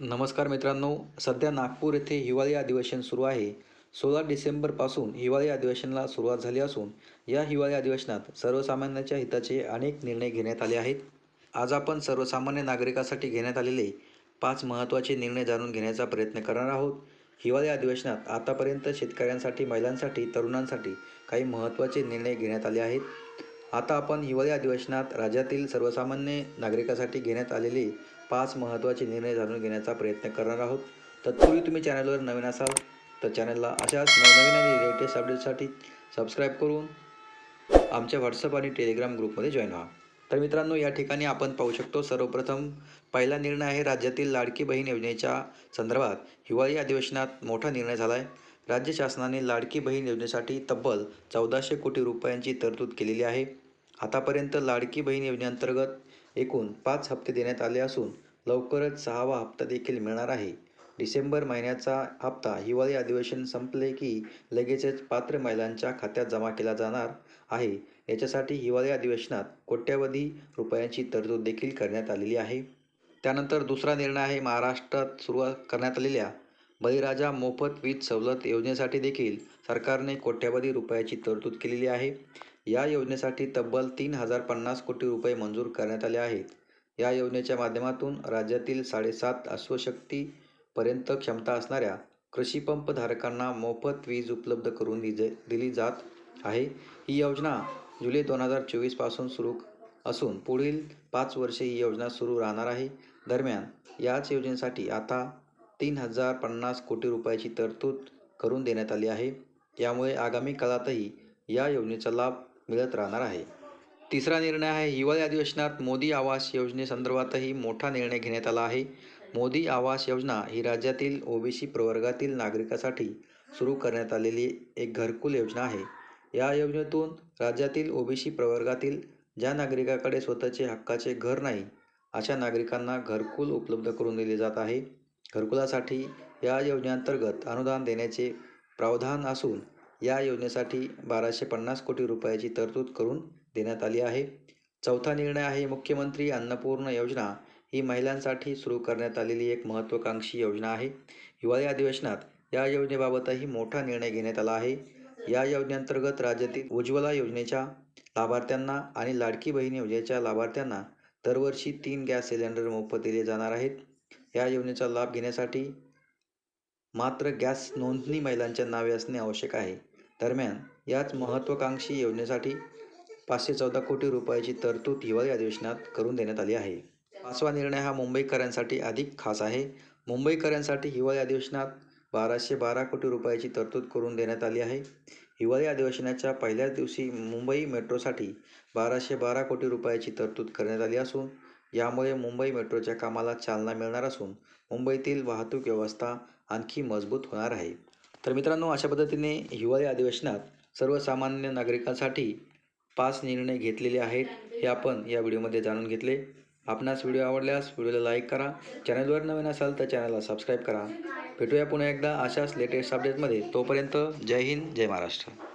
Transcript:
नमस्कार मित्रांनो सध्या नागपूर येथे हिवाळी अधिवेशन सुरू आहे. सोळा डिसेंबरपासून हिवाळी अधिवेशनाला सुरुवात झाली असून या हिवाळी अधिवेशनात सर्वसामान्यांच्या हिताचे अनेक निर्णय घेण्यात आले आहेत. आज आपण सर्वसामान्य नागरिकासाठी घेण्यात आलेले पाच महत्त्वाचे निर्णय जाणून घेण्याचा प्रयत्न करणार आहोत. हिवाळी अधिवेशनात आतापर्यंत शेतकऱ्यांसाठी महिलांसाठी तरुणांसाठी काही महत्त्वाचे निर्णय घेण्यात आले आहेत. आता आपण हिवाळी अधिवेशनात राज्यातील सर्वसामान्य नागरिकासाठी घेण्यात आलेले पाच महत्त्वाचे निर्णय जाणून घेण्याचा प्रयत्न करणार आहोत. तत्पूर्वी तुम्ही चॅनलवर नवीन असाल तर चॅनलला अशाच नवनवीन आणि लेटेस्ट अपडेटसाठी सबस्क्राईब करून आमच्या व्हॉट्सअप आणि टेलिग्राम ग्रुपमध्ये जॉईन व्हा. तर मित्रांनो या ठिकाणी आपण पाहू शकतो सर्वप्रथम पहिला निर्णय आहे राज्यातील लाडकी बहीण योजनेच्या संदर्भात हिवाळी अधिवेशनात मोठा निर्णय झाला आहे राज्य शासनाने लाडकी बहीण योजनेसाठी तब्बल चौदाशे कोटी रुपयांची तरतूद केलेली आहे. आतापर्यंत लाडकी बहीण योजनेअंतर्गत एकूण पाच हप्ते देण्यात आले असून लवकरच सहावा हप्ता देखील मिळणार आहे. डिसेंबर महिन्याचा हप्ता हिवाळी अधिवेशन संपले की लगेचच पात्र महिलांच्या खात्यात जमा केला जाणार आहे. याच्यासाठी हिवाळी अधिवेशनात कोट्यवधी रुपयांची तरतूद देखील करण्यात आलेली आहे. त्यानंतर दुसरा निर्णय आहे महाराष्ट्रात सुरुवात करण्यात आलेल्या बळीराजा मोफत वीज सवलत योजनेसाठी देखील सरकारने कोट्यवधी रुपयाची तरतूद केलेली आहे. या योजनेसाठी तब्बल तीन हजार पन्नास कोटी रुपये मंजूर करण्यात आले आहेत. या योजनेच्या माध्यमातून राज्यातील साडेसात अश्वशक्तीपर्यंत क्षमता असणाऱ्या कृषीपंप धारकांना मोफत वीज उपलब्ध करून दिजे दिली जात आहे. ही योजना जुलै दोन हजार चोवीसपासून सुरू असून पुढील पाच वर्षे ही योजना सुरू राहणार आहे. दरम्यान याच योजनेसाठी आता तीन हजार पन्नास कोटी रुपयाची तरतूद करून देण्यात आली आहे. यामुळे आगामी काळातही या योजनेचा लाभ मिळत राहणार आहे. तिसरा निर्णय आहे हिवाळी अधिवेशनात मोदी आवास योजनेसंदर्भातही मोठा निर्णय घेण्यात आला आहे. मोदी आवास योजना ही राज्यातील ओबीसी प्रवर्गातील नागरिकासाठी सुरू करण्यात आलेली एक घरकुल योजना आहे. या योजनेतून राज्यातील ओबीसी प्रवर्गातील ज्या नागरिकाकडे स्वतःचे हक्काचे घर नाही अशा नागरिकांना घरकुल उपलब्ध करून दिले जात आहे. घरकुलासाठी या योजनेअंतर्गत अनुदान देण्याचे प्रावधान असून या योजनेसाठी बाराशे पन्नास कोटी रुपयाची तरतूद करून देण्यात आली आहे. चौथा निर्णय आहे मुख्यमंत्री अन्नपूर्ण योजना ही महिलांसाठी सुरू करण्यात आलेली एक महत्त्वाकांक्षी योजना आहे. हिवाळी अधिवेशनात या योजनेबाबतही मोठा निर्णय घेण्यात आला आहे. या योजनेअंतर्गत राज्यातील उज्ज्वला योजनेच्या लाभार्थ्यांना आणि लाडकी बहीण योजनेच्या लाभार्थ्यांना दरवर्षी तीन गॅस सिलेंडर मोफत दिले जाणार आहेत. या योजनेचा लाभ घेण्यासाठी मात्र गॅस नोंदणी महिलांच्या नावे असणे आवश्यक आहे. दरम्यान याच महत्त्वाकांक्षी योजनेसाठी पाचशे चौदा कोटी रुपयाची तरतूद हिवाळी अधिवेशनात करून देण्यात आली आहे. पाचवा निर्णय हा मुंबईकरांसाठी अधिक खास आहे. मुंबईकरांसाठी हिवाळी अधिवेशनात बाराशे बारा कोटी रुपयाची तरतूद करून देण्यात आली आहे. हिवाळी अधिवेशनाच्या पहिल्याच दिवशी मुंबई मेट्रोसाठी बाराशे बारा कोटी रुपयाची तरतूद करण्यात आली असून यामुळे मुंबई मेट्रोच्या कामाला चालना मिळणार असून मुंबईतील वाहतूक व्यवस्था आणखी मजबूत होणार आहे. तर मित्रांनो अशा पद्धतीने हिवाळी अधिवेशनात सर्वसामान्य नागरिकांसाठी पाच निर्णय घेतलेले आहेत हे आपण या व्हिडिओमध्ये जाणून घेतले. आपणास व्हिडिओ आवडल्यास व्हिडिओला लाईक करा चॅनलवर नवीन असाल तर चॅनलला सबस्क्राईब करा. भेटूया पुन्हा एकदा अशाच लेटेस्ट अपडेटमध्ये. तोपर्यंत जय हिंद जय महाराष्ट्र.